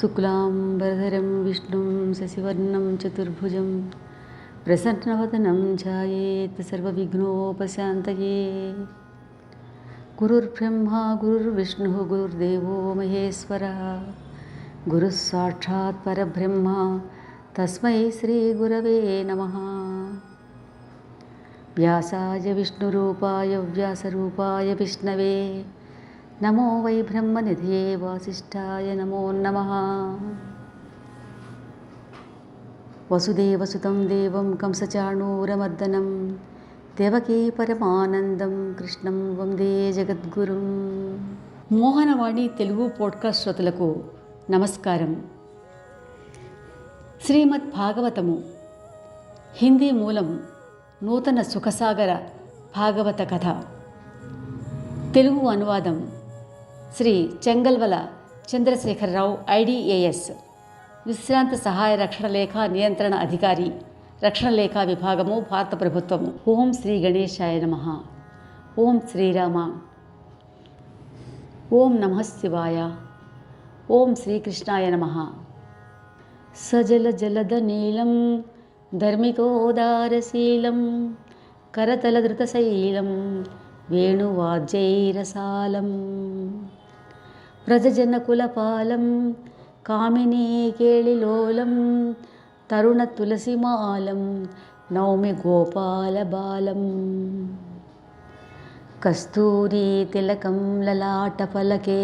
शुक्लाम्बरधरं विष्णुं शशिवर्णं चतुर्भुजं प्रसन्नवदनं ध्यायेत् सर्वविघ्नोपशान्तये। गुरुर्ब्रह्मा गुरुर्विष्णुः गुरुर्देवो महेश्वरः गुरुस्वाक्षात्परब्रह्मा तस्मै श्रीगुरवे नमः। व्यासाय विष्णुरूपाय व्यासरूपाय विष्णवे। నమో వై బ్రహ్మనిధే వాసిష్ఠాయ నమో నమ. వసుదేవసుతం దేవం కంసచాణూరమర్దనం దేవకీ పరమానందం కృష్ణం వందే జగద్గురుం. మోహనవాణి తెలుగు పోడ్కాస్ట్ శ్రోతలకు నమస్కారం. శ్రీమద్ భాగవతము హిందీ మూలం నూతన సుఖసాగర భాగవత కథ. తెలుగు అనువాదం శ్రీ చెంగల్వల చంద్రశేఖరరావు ఐడిఏఎస్ విశ్రాంత సహాయ రక్షణ లేఖ నియంత్రణ అధికారి రక్షణ లేఖ విభాగము భారత ప్రభుత్వము ఓం శ్రీ గణేశాయ నమ. ఓం శ్రీరామ. ఓం నమ శివాయ. ఓం శ్రీకృష్ణాయ నమ. సజల జలద నీలం ధర్మితోదారశీలం కరతలధృతశైలం వేణువాజ్యైరసాలం. व्रजजनकुलपालं कामिनीकेलिलोलं तरुणतुलसीमालं नौमि गोपालबालम् कस्तूरीतिलकं ललाटफलके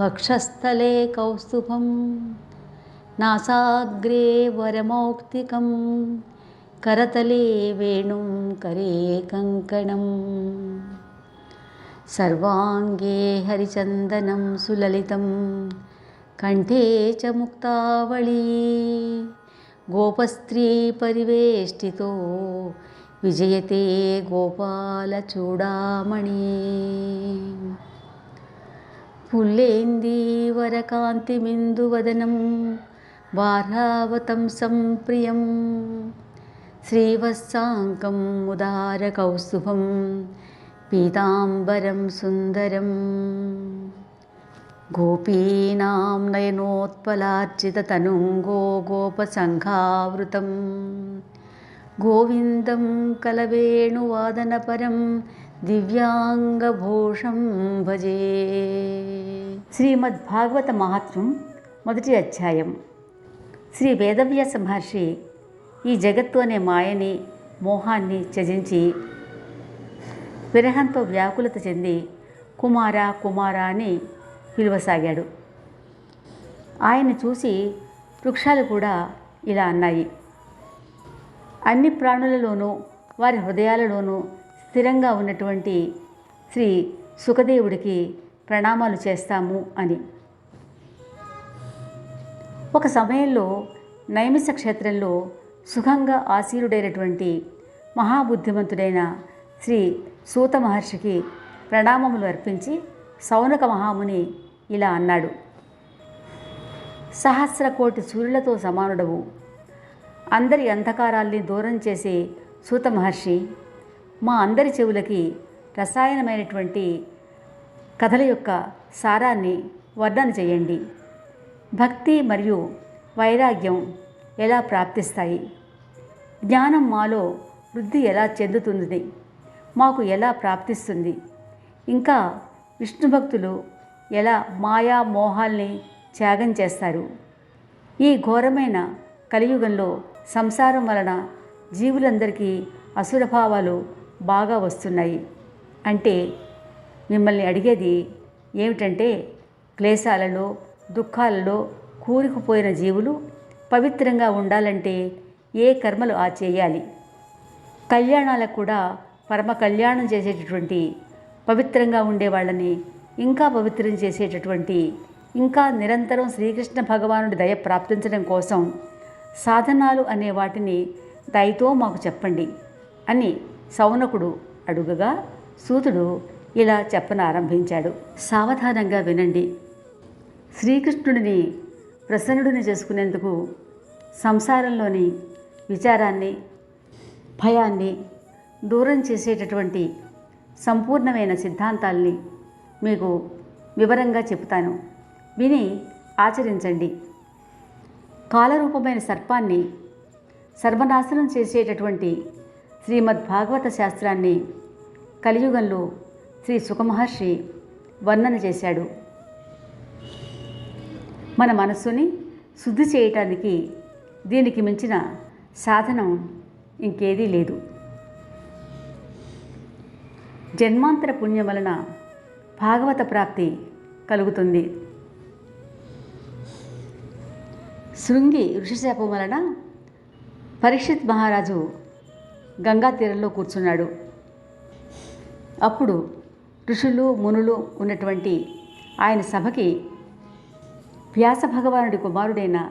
वक्षस्थले कौस्तुभं नासाग्रे वरमौक्तिकं करतले वेणुं करे कङ्कणम् సర్వాంగే హరిచందనం సులలితం. కంఠే చ ముక్తావళీ. గోపస్త్రీ పరివేష్టితో విజయతే గోపాలచూడామణి పుల్లేందీవరకాంతిమిందువదనం వారావతంసం ప్రియం శ్రీవత్సాంకం ఉదారకౌస్తుభం పీతాంబరం సుందరం గోపీనాం నయనోత్పలార్జితతనుంగో గోపసంఘావృతం గోవిందం కలవేణువాదనపరం దివ్యాంగభూషం భజే శ్రీమద్భాగవత మహాత్మ్యం మొదటి అధ్యాయం శ్రీ వేదవ్యాస మహర్షి ఈ జగత్తు అనే మాయని మోహాన్ని త్యజించి విరహంతో వ్యాకులత చెంది కుమార కుమార అని పిలువసాగాడు. ఆయన్ని చూసి వృక్షాలు కూడా ఇలా అన్నాయి. అన్ని ప్రాణులలోనూ వారి హృదయాలలోనూ స్థిరంగా ఉన్నటువంటి శ్రీ సుఖదేవుడికి ప్రణామాలు చేస్తాము అని. ఒక సమయంలో నైమిష క్షేత్రంలో సుఖంగా ఆసీనుడైనటువంటి మహాబుద్ధిమంతుడైన శ్రీ సూత మహర్షికి ప్రణామములు అర్పించి సౌనక మహాముని ఇలా అన్నాడు. సహస్ర కోటి సూర్యులతో సమానుడవు. అందరి అంధకారాల్ని దూరం చేసే సూత మహర్షి మా అందరి చెవులకి రసాయనమైనటువంటి కథల యొక్క సారాన్ని వర్ణన చేయండి. భక్తి మరియు వైరాగ్యం ఎలా ప్రాప్తిస్తాయి? జ్ఞానం మాలో వృద్ధి ఎలా చెందుతుంది? మాకు ఎలా ప్రాప్తిస్తుంది? ఇంకా విష్ణు భక్తులు ఎలా మాయా మోహాల్ని త్యాగం చేస్తారు? ఈ ఘోరమైన కలియుగంలో సంసారం వలన జీవులందరికీ అసురభావాలు బాగా వస్తున్నాయి. అంటే మిమ్మల్ని అడిగేది ఏమిటంటే క్లేశాలలో దుఃఖాలలో కూరుకుపోయిన జీవులు పవిత్రంగా ఉండాలంటే ఏ కర్మలు ఆ చేయాలి? కళ్యాణాలకు కూడా పరమ కళ్యాణం చేసేటటువంటి పవిత్రంగా ఉండే వాళ్ళని ఇంకా పవిత్రం చేసేటటువంటి ఇంకా నిరంతరం శ్రీకృష్ణ భగవానుడి దయ ప్రాప్తించడం కోసం సాధనాలు అనే వాటిని దయతో మాకు చెప్పండి అని సౌనకుడు అడుగగా సూతుడు ఇలా చెప్పనారంభించాడు. సావధానంగా వినండి. శ్రీకృష్ణుడిని ప్రసన్నుడిని చేసుకునేందుకు సంసారంలోని విచారాన్ని భయాన్ని దూరం చేసేటటువంటి సంపూర్ణమైన సిద్ధాంతాల్ని మీకు వివరంగా చెప్తాను విని ఆచరించండి. కాలరూపమైన సర్పాన్ని సర్వనాశనం చేసేటటువంటి శ్రీమద్ భాగవత శాస్త్రాన్ని కలియుగంలో శ్రీ సుఖమహర్షి వర్ణన చేశాడు. మన మనస్సుని శుద్ధి చేయటానికి దీనికి మించిన సాధనం ఇంకేదీ లేదు. జన్మాంతర పుణ్యం వలన భాగవత ప్రాప్తి కలుగుతుంది. శృంగి ఋషిశాపం వలన పరీక్షిత్ మహారాజు గంగా తీరంలో కూర్చున్నాడు. అప్పుడు ఋషులు మునులు ఉన్నటువంటి ఆయన సభకి వ్యాస భగవానుడి కుమారుడైన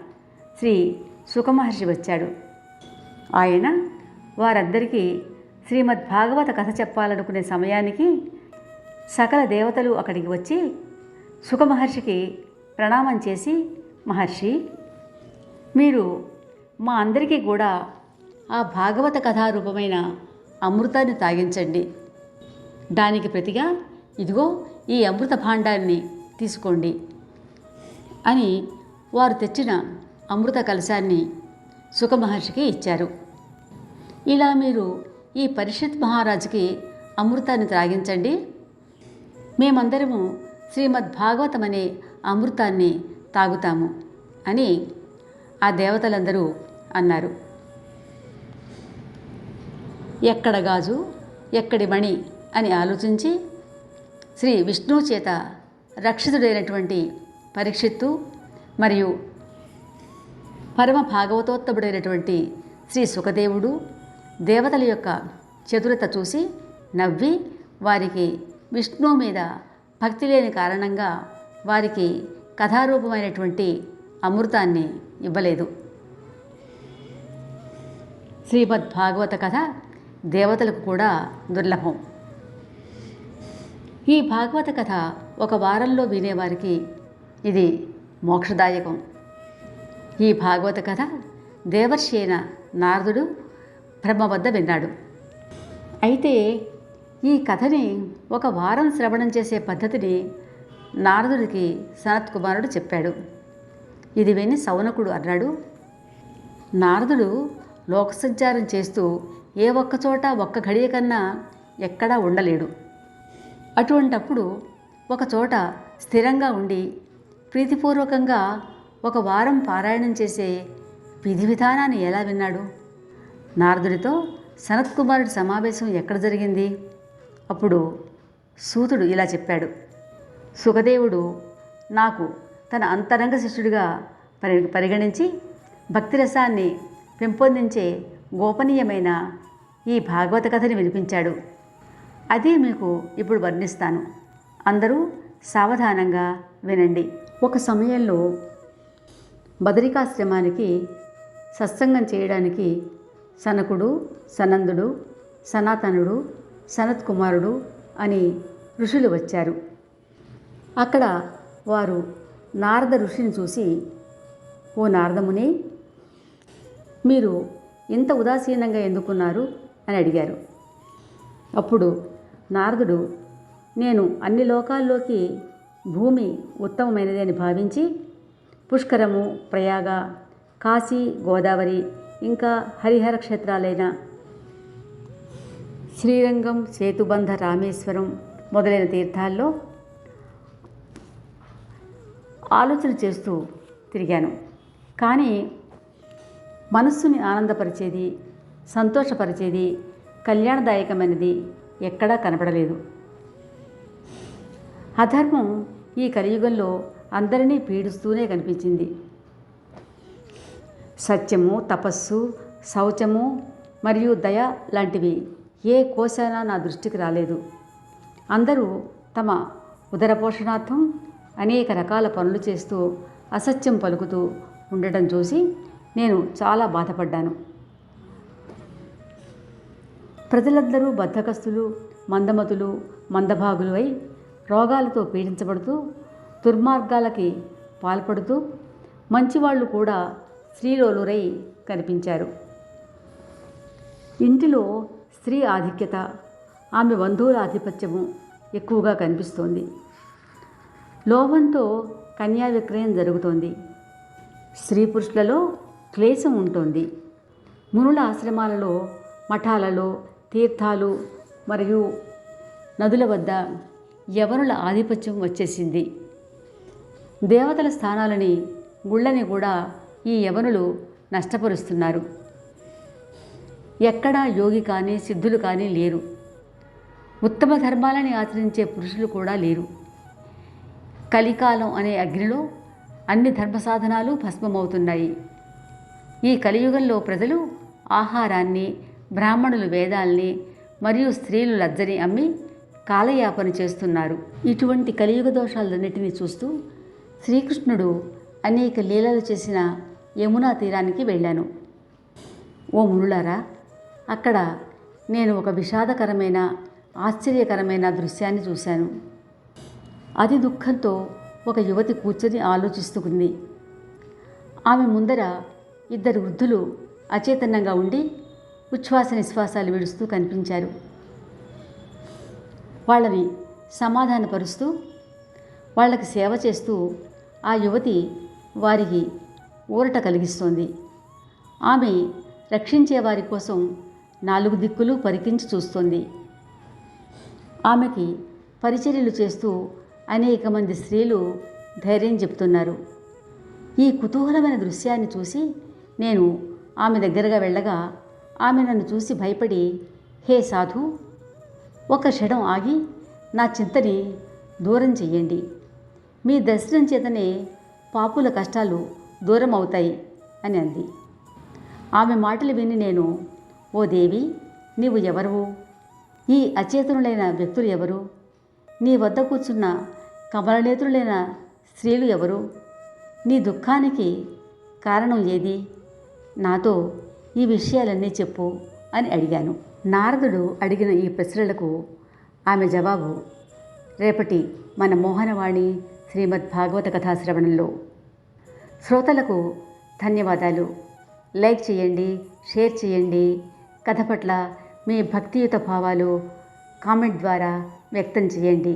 శ్రీ సుఖమహర్షి వచ్చాడు. ఆయన వారందరికీ శ్రీమద్ భాగవత కథ చెప్పాలనుకునే సమయానికి సకల దేవతలు అక్కడికి వచ్చి సుఖమహర్షికి ప్రణామం చేసి మహర్షి మీరు మా అందరికీ కూడా ఆ భాగవత కథారూపమైన అమృతాన్ని తాగించండి. దానికి ప్రతిగా ఇదిగో ఈ అమృత భాండాన్ని తీసుకోండి అని వారు తెచ్చిన అమృత కలశాన్ని సుఖమహర్షికి ఇచ్చారు. ఇలా మీరు ఈ పరిషత్ మహారాజుకి అమృతాన్ని త్రాగించండి. మేమందరము శ్రీమద్ భాగవతం అనే అమృతాన్ని తాగుతాము అని ఆ దేవతలందరూ అన్నారు. ఎక్కడ గాజు ఎక్కడి మణి అని ఆలోచించి శ్రీ విష్ణువు చేత రక్షితుడైనటువంటి పరీక్షిత్తు మరియు పరమ భాగవతోత్తముడైనటువంటి శ్రీ సుఖదేవుడు దేవతల యొక్క చతురత చూసి నవ్వి వారికి విష్ణువు మీద భక్తి లేని కారణంగా వారికి కథారూపమైనటువంటి అమృతాన్ని ఇవ్వలేదు. శ్రీమద్ భాగవత కథ దేవతలకు కూడా దుర్లభం. ఈ భాగవత కథ ఒక వారంలో వినేవారికి ఇది మోక్షదాయకం. ఈ భాగవత కథ దేవర్షి అయిన నారదుడు బ్రహ్మ వద్ద విన్నాడు. అయితే ఈ కథని ఒక వారం శ్రవణం చేసే పద్ధతిని నారదుడికి సనత్ కుమారుడు చెప్పాడు. ఇది విని సౌనకుడు అన్నాడు నారదుడు లోకసంచారం చేస్తూ ఏ ఒక్క చోట ఒక్క ఘడియ కన్నా ఎక్కడా ఉండలేడు. అటువంటప్పుడు ఒక చోట స్థిరంగా ఉండి ప్రీతిపూర్వకంగా ఒక వారం పారాయణం చేసే విధి విధానాన్ని ఎలా విన్నాడు? నారదుడితో సనత్కుమారుడి సమావేశం ఎక్కడ జరిగింది? అప్పుడు సూతుడు ఇలా చెప్పాడు. సుఖదేవుడు నాకు తన అంతరంగ శిష్యుడిగా పరి పరిగణించి భక్తిరసాన్ని పెంపొందించే గోపనీయమైన ఈ భాగవత కథని వినిపించాడు. అది మీకు ఇప్పుడు వర్ణిస్తాను. అందరూ సావధానంగా వినండి. ఒక సమయంలో బదరికాశ్రమానికి సత్సంగం చేయడానికి సనకుడు సనందుడు సనాతనుడు సనత్ కుమారుడు అని ఋషులు వచ్చారు. అక్కడ వారు నారద ఋషిని చూసి ఓ నారదముని మీరు ఇంత ఉదాసీనంగా ఎందుకున్నారు? అని అడిగారు. అప్పుడు నారదుడు నేను అన్ని లోకాల్లోకి భూమి ఉత్తమమైనది అని భావించి పుష్కరము ప్రయాగ కాశీ గోదావరి ఇంకా హరిహర క్షేత్రాలైన శ్రీరంగం సేతుబంధ రామేశ్వరం మొదలైన తీర్థాల్లో ఆలోచన చేస్తూ తిరిగాను. కానీ మనస్సుని ఆనందపరిచేది సంతోషపరిచేది కళ్యాణదాయకమైనది ఎక్కడా కనపడలేదు. అధర్మం ఈ కలియుగంలో అందరినీ పీడిస్తూనే కనిపించింది. సత్యము తపస్సు శౌచము మరియు దయ లాంటివి. ఏ కోశాన నా దృష్టికి రాలేదు. అందరూ తమ ఉదర పోషణార్థం అనేక రకాల పనులు చేస్తూ అసత్యం పలుకుతూ ఉండటం చూసి నేను చాలా బాధపడ్డాను. ప్రజలందరూ బద్ధకస్తులు మందమతులు మందభాగులు అయి రోగాలతో పీడించబడుతూ దుర్మార్గాలకి పాల్పడుతూ మంచివాళ్ళు కూడా స్త్రీలోలురై కనిపించారు. ఇంటిలో స్త్రీ ఆధిక్యత ఆమె బంధువుల ఆధిపత్యము ఎక్కువగా కనిపిస్తోంది. లోభంతో కన్యా విక్రయం జరుగుతోంది. స్త్రీ పురుషులలో క్లేశం ఉంటుంది. మునుల ఆశ్రమాలలో మఠాలలో తీర్థాలు మరియు నదుల వద్ద యవనుల ఆధిపత్యం వచ్చేసింది. దేవతల స్థానాలని గుళ్ళని కూడా ఈ యవనులు నష్టపరుస్తున్నారు. ఎక్కడా యోగి కానీ సిద్ధులు కానీ లేరు. ఉత్తమ ధర్మాలని ఆచరించే పురుషులు కూడా లేరు. కలికాలం అనే అగ్నిలో అన్ని ధర్మ సాధనాలు భస్మమవుతున్నాయి. ఈ కలియుగంలో ప్రజలు ఆహారాన్ని బ్రాహ్మణులు వేదాల్ని మరియు స్త్రీలు లజ్జని అమ్మి కాలయాపన చేస్తున్నారు. ఇటువంటి కలియుగ దోషాలన్నిటినీ చూస్తూ శ్రీకృష్ణుడు అనేక లీలలు చేసిన యమునా తీరానికి వెళ్ళాను. ఓ మునులారా అక్కడ నేను ఒక విషాదకరమైన ఆశ్చర్యకరమైన దృశ్యాన్ని చూశాను. అతి దుఃఖంతో ఒక యువతి కూర్చొని ఆలోచిస్తుంది ఆమె ముందర ఇద్దరు వృద్ధులు అచేతనంగా ఉండి ఉచ్ఛ్వాస నిశ్వాసాలు విడుస్తూ కనిపించారు. వాళ్ళని సమాధానపరుస్తూ వాళ్ళకి సేవ చేస్తూ ఆ యువతి వారికి ఊరట కలిగిస్తోంది. ఆమె రక్షించే వారి కోసం నాలుగు దిక్కులు పరికించి చూస్తోంది. ఆమెకి పరిచర్యలు చేస్తూ అనేక మంది స్త్రీలు ధైర్యం చెప్తున్నారు. ఈ కుతూహలమైన దృశ్యాన్ని చూసి నేను ఆమె దగ్గరగా వెళ్ళగా ఆమె నన్ను చూసి భయపడి హే సాధు ఒక క్షణం ఆగి నా చింతని దూరం చెయ్యండి. మీ దర్శనం చేతనే పాపుల కష్టాలు దూరం అవుతాయి అని అంది. ఆమె మాటలు విని నేను ఓ దేవి నీవు ఎవరు ఈ అచేతనులైన వ్యక్తులు ఎవరు? నీ వద్ద కూర్చున్న కమలనేతులైన స్త్రీలు ఎవరు? నీ దుఃఖానికి కారణం ఏది? నాతో ఈ విషయాలన్నీ చెప్పు అని అడిగాను. నారదుడు అడిగిన ఈ ప్రశ్నలకు ఆమె జవాబు రేపటి మన మోహనవాణి శ్రీమద్ భాగవత కథాశ్రవణంలో శ్రోతలకు ధన్యవాదాలు. లైక్ చేయండి షేర్ చేయండి. కథ పట్ల మీ భక్తియుత భావాలు కామెంట్ ద్వారా వ్యక్తం చేయండి.